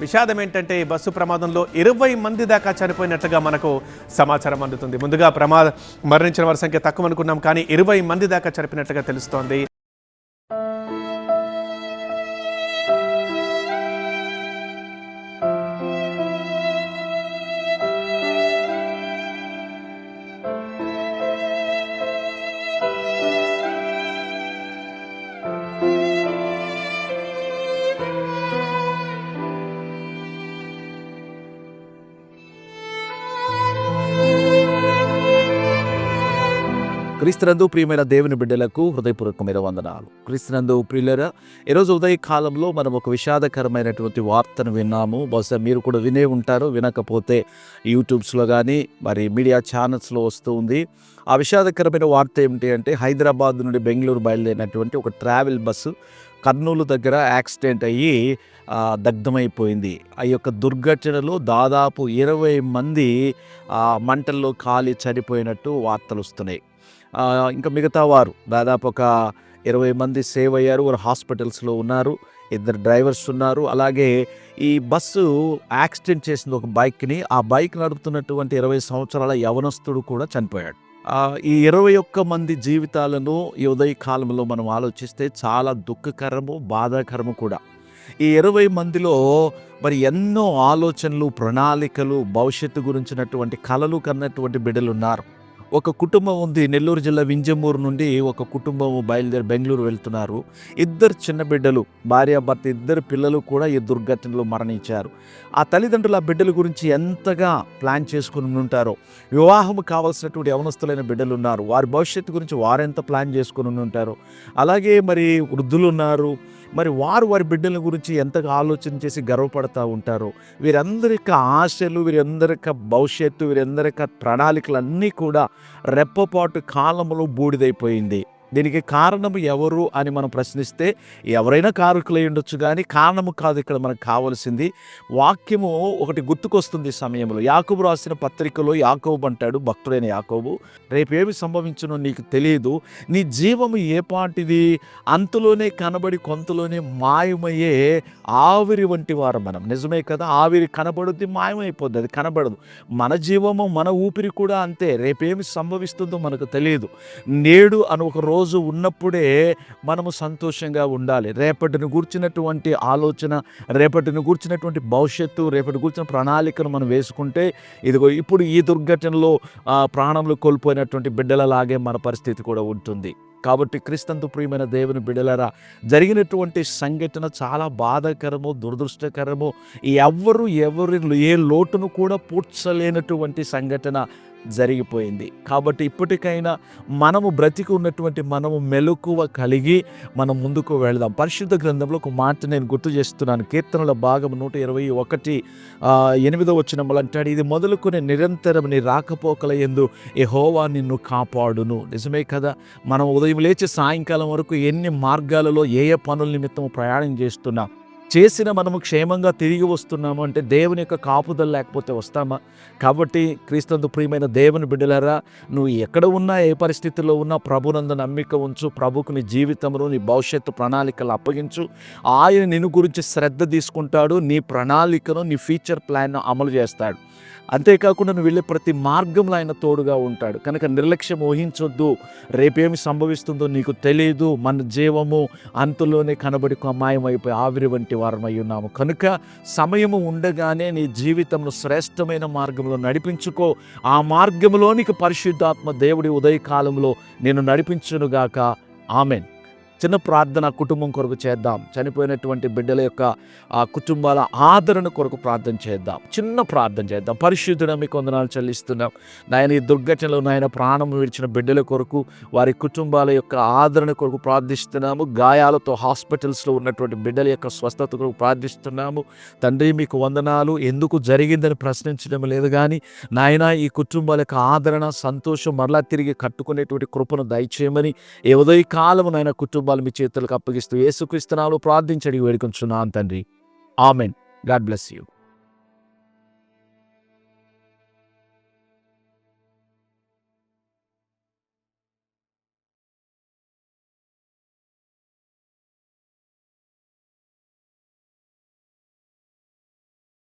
విషాదం ఏంటంటే ఈ బస్సు ప్రమాదంలో ఇరవై మంది దాకా చనిపోయినట్లుగా మనకు సమాచారం అందుతుంది. ముందుగా ప్రమాద మరణించిన వారి సంఖ్య తక్కువ అనుకున్నాం కానీ ఇరవై మంది దాకా చనిపోయినట్లుగా తెలుస్తోంది. క్రీస్తునందు ప్రియమైన దేవుని బిడ్డలకు హృదయపూర్వకమైన వందనాలు. క్రీస్తునందు ప్రియులరా ఈరోజు ఉదయ కాలంలో మనం ఒక విషాదకరమైనటువంటి వార్తను విన్నాము. బహుశా మీరు కూడా వినే ఉంటారు వినకపోతే యూట్యూబ్స్లో కానీ మరి మీడియా ఛానల్స్లో వస్తూ ఉంది. ఆ విషాదకరమైన వార్త ఏమిటి అంటే హైదరాబాద్ నుండి బెంగళూరు బయలుదేరినటువంటి ఒక ట్రావెల్ బస్సు కర్నూలు దగ్గర యాక్సిడెంట్ అయ్యి దగ్ధమైపోయింది. ఆ యొక్క దుర్ఘటనలో దాదాపు ఇరవై మంది మంటల్లో కాలి చనిపోయినట్టు వార్తలు వస్తున్నాయి. ఇంకా మిగతా వారు దాదాపు ఒక ఇరవై మంది సేవ్ అయ్యారు వారు హాస్పిటల్స్లో ఉన్నారు ఇద్దరు డ్రైవర్స్ ఉన్నారు. అలాగే ఈ బస్సు యాక్సిడెంట్ చేసింది ఒక బైక్ని ఆ బైక్ నడుపుతున్నటువంటి ఇరవై సంవత్సరాల యవనస్తుడు కూడా చనిపోయాడు. ఈ ఇరవై ఒక్క మంది జీవితాలను ఈ ఉదయ కాలంలో మనం ఆలోచిస్తే చాలా దుఃఖకరము బాధాకరము కూడా. ఈ ఇరవై మందిలో మరి ఎన్నో ఆలోచనలు ప్రణాళికలు భవిష్యత్తు గురించినటువంటి కలలు కన్నటువంటి బిడ్డలు ఉన్నారు ఒక కుటుంబం ఉంది నెల్లూరు జిల్లా వింజమూరు నుండి ఒక కుటుంబం బయలుదేరి బెంగళూరు వెళ్తున్నారు. ఇద్దరు చిన్న బిడ్డలు భార్యాభర్త ఇద్దరు పిల్లలు కూడా ఈ దుర్ఘటనలో మరణించారు. ఆ తల్లిదండ్రులు ఆ బిడ్డల గురించి ఎంతగా ప్లాన్ చేసుకుని ఉంటారో వివాహం కావాల్సినటువంటి యవనస్తులైన బిడ్డలు ఉన్నారు. వారి భవిష్యత్తు గురించి వారెంత ప్లాన్ చేసుకుని ఉంటారో అలాగే మరి వృద్ధులు ఉన్నారు. మరి వారు వారి బిడ్డల గురించి ఎంతగా ఆలోచన చేసి గర్వపడతా ఉంటారో వీరందరి యొక్క ఆశలు వీరందరి యొక్క భవిష్యత్తు వీరందరి యొక్క ప్రణాళికలు అన్నీ కూడా రెప్పపాటు కాలంలో బూడిదైపోయింది. దీనికి కారణం ఎవరు అని మనం ప్రశ్నిస్తే ఎవరైనా కారకులై ఉండొచ్చు కానీ కారణము కాదు ఇక్కడ మనకు కావాల్సింది. వాక్యము ఒకటి గుర్తుకొస్తుంది సమయంలో. యాకోబు రాసిన పత్రికలో యాకోబు అంటాడు భక్తుడైన యాకోబు రేపేమి సంభవించునో నీకు తెలియదు. నీ జీవము ఏ పాటిది? అంతలోనే కనబడి కొంతలోనే మాయమయ్యే ఆవిరి వంటి వారు మనం. నిజమే కదా? ఆవిరి కనబడుద్ది మాయమైపోద్ది అది కనబడదు. మన జీవము మన ఊపిరి కూడా అంతే. రేపేమి సంభవిస్తుందో మనకు తెలియదు. నేడు అని ఒక రోజు ఉన్నప్పుడే మనము సంతోషంగా ఉండాలి. రేపటిని గూర్చినటువంటి ఆలోచన రేపటిని గూర్చినటువంటి భవిష్యత్తు రేపటి గూర్చిన ప్రణాళికను మనం వేసుకుంటే ఇదిగో ఇప్పుడు ఈ దుర్ఘటనలో ప్రాణములు కోల్పోయినటువంటి బిడ్డలలాగే మన పరిస్థితి కూడా ఉంటుంది. కాబట్టి క్రిస్తంతు ప్రియమైన దేవుని బిడలరా జరిగినటువంటి సంఘటన చాలా బాధాకరము దురదృష్టకరము. ఎవ్వరు ఎవరి ఏ లోటును కూడా పూడ్చలేనటువంటి సంఘటన జరిగిపోయింది. కాబట్టి ఇప్పటికైనా మనము బ్రతికి ఉన్నటువంటి మనము మెలకువ కలిగి మనం ముందుకు వెళదాం. పరిశుద్ధ గ్రంథంలో ఒక మాట నేను గుర్తు చేస్తున్నాను. కీర్తనల భాగం నూట ఇరవై ఒకటి ఎనిమిదో వచ్చినములు అంటాడు ఇది మొదలుకునే నిరంతరం నీ రాకపోకల ఎందు ఎహోవా నిన్ను కాపాడును. నిజమే కదా? మనం ఉదయం లేచి సాయంకాలం వరకు ఎన్ని మార్గాలలో ఏ ఏ పనుల నిమిత్తం ప్రయాణం చేస్తున్నాం చేసిన మనము క్షేమంగా తిరిగి వస్తున్నాము అంటే దేవుని యొక్క కాపుదల లేకపోతే వస్తామా? కాబట్టి క్రీస్తు ప్రియమైన దేవుని బిడ్డలారా నువ్వు ఎక్కడ ఉన్నా ఏ పరిస్థితిలో ఉన్నా ప్రభునందు నమ్మిక ఉంచు ప్రభుకు నీ జీవితంలో నీ భవిష్యత్తు ప్రణాళికలు అప్పగించు. ఆయన నిన్ను గురించి శ్రద్ధ తీసుకుంటాడు నీ ప్రణాళికను నీ ఫ్యూచర్ ప్లాన్ను అమలు చేస్తాడు. అంతేకాకుండా నువ్వు వెళ్ళే ప్రతి మార్గంలో ఆయన తోడుగా ఉంటాడు. కనుక నిర్లక్ష్యం ఊహించొద్దు. రేపేమి సంభవిస్తుందో నీకు తెలియదు మన జీవము అంతలోనే కనబడి మాయమైపోయి ఆవిరి వంటి వారమై ఉన్నాము. కనుక సమయము ఉండగానే నీ జీవితంలో శ్రేష్టమైన మార్గంలో నడిపించుకో. ఆ మార్గంలోనికి పరిశుద్ధాత్మ దేవుడి ఉదయకాలంలో నేను నడిపించునుగాక ఆమెన్. చిన్న ప్రార్థన కుటుంబం కొరకు చేద్దాం. చనిపోయినటువంటి బిడ్డల యొక్క ఆ కుటుంబాల ఆదరణ కొరకు ప్రార్థన చేద్దాం. చిన్న ప్రార్థన చేద్దాం. పరిశుద్ధుడ మీకు వందనాలు చెల్లిస్తున్నాం. నాయన ఈ దుర్ఘటనలో నాయన ప్రాణం విడిచిన బిడ్డల కొరకు వారి కుటుంబాల యొక్క ఆదరణ కొరకు ప్రార్థిస్తున్నాము. గాయాలతో హాస్పిటల్స్లో ఉన్నటువంటి బిడ్డల యొక్క స్వస్థత కొరకు ప్రార్థిస్తున్నాము. తండ్రి మీకు వందనాలు. ఎందుకు జరిగిందని ప్రశ్నించడం లేదు కానీ నాయన ఈ కుటుంబాల యొక్క ఆదరణ సంతోషం మరలా తిరిగి కట్టుకునేటువంటి కృపను దయచేయమని ఏ ఉదయ నాయన నాయన కుటుంబాలు మీ చేతులకు అప్పగిస్తూ ఏసుక్రీస్తునాలు ప్రార్థించడి వేడుకొంచున్నాను తండ్రి. ఆమెన్. God bless you.